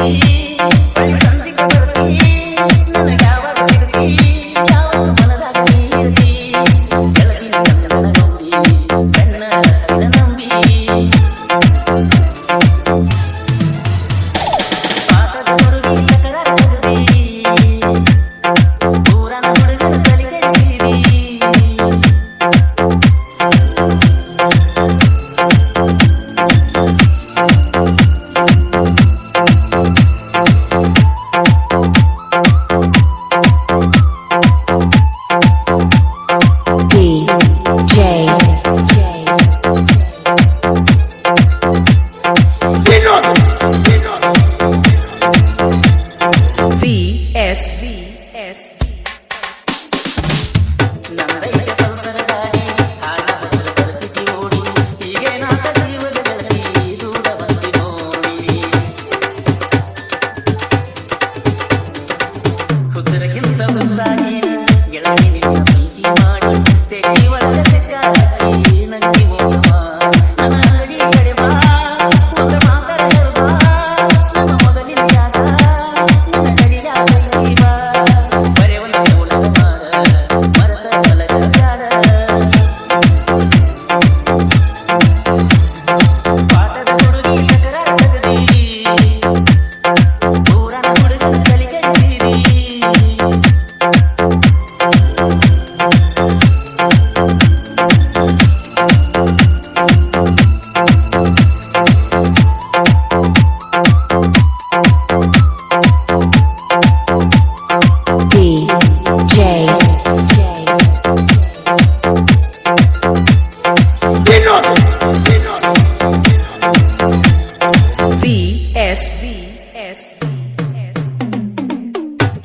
Hey. Namaste.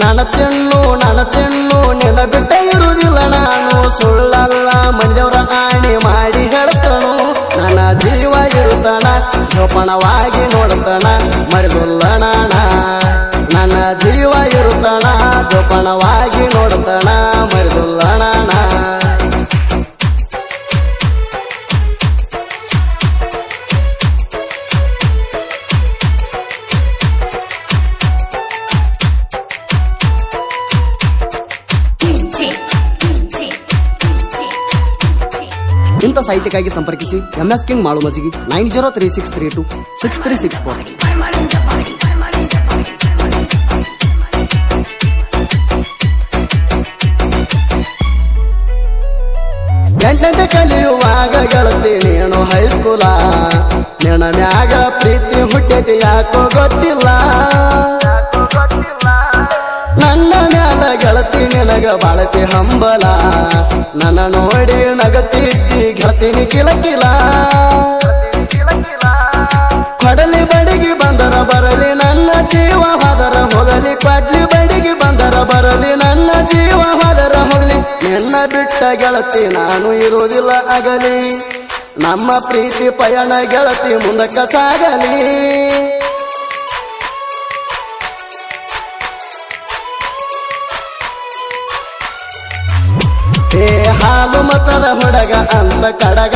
ನನ್ನ ಚೆಣ್ಣು ನನ್ನ ಬಿಟ್ಟ ಇರುವುದಿಲ್ಲ ನಾನು. ಸುಳ್ಳಲ್ಲ, ಮಂಜವರ ಆಣೆ ಮಾಡಿ ಹೇಳ್ತಾನು. ನನ್ನ ಜೀವ ಇರುತ್ತಾನ ಜೋಪಣವಾಗಿ ನೋಡುತ್ತಾನ ಮರೆದುಲ್ಲಣ ನನ್ನ ಜೀವ ಇರುತ್ತಾನ ಜೋಪಣವಾಗಿ ನೋಡುತ್ತಾನ ಮರಿದುಲ್ಲ ಇಂಥ ಸಾಹಿತ್ಯಕ್ಕಾಗಿ ಸಂಪರ್ಕಿಸಿ MS king Malu Majigi nine zero three six three two six three six four ಎಂಟಂತೆ ಕಲಿಯುವಾಗ ಗೆಳತಿ ನೀನು ಹೈಸ್ಕೂಲ ನಿನ್ನ ಮ್ಯಾಗ ಪ್ರೀತಿ ಹುಟ್ಟೈತಿ ಯಾಕೋ ಗೊತ್ತಿಲ್ಲ. ಗೆಳತಿ ನಿನಗ ಬಾಳತಿ ಹಂಬಲ. ನನ್ನ ನೋಡಿ ನಗತಿದ್ದಿ ಗೆಳತಿನಿ ಕಿಲಕಿಲ. ಕೊಡಲಿ ಬಡಿಗೆ ಬಂದರ ಬರಲಿ ನನ್ನ ಜೀವ ಹೋದರ ಹೋಗಲಿ, ಕೊಡ್ಲಿ ಬಡಿಗೆ ಬಂದರ ಬರಲಿ ನನ್ನ ಜೀವ ಹೋದರ ಹೋಗಲಿ. ನಿನ್ನ ಬಿಟ್ಟ ಗೆಳತಿ ನಾನು ಇರುವುದಿಲ್ಲ ಅಗಲಿ. ನಮ್ಮ ಪ್ರೀತಿ ಪಯಣ ಗೆಳತಿ ಮುಂದಕ್ಕ ಸಾಗಲಿ. ಏ ಹಾಲು ಮತದ ಹೊಡಗ ಅಂತ ಕಡಗ.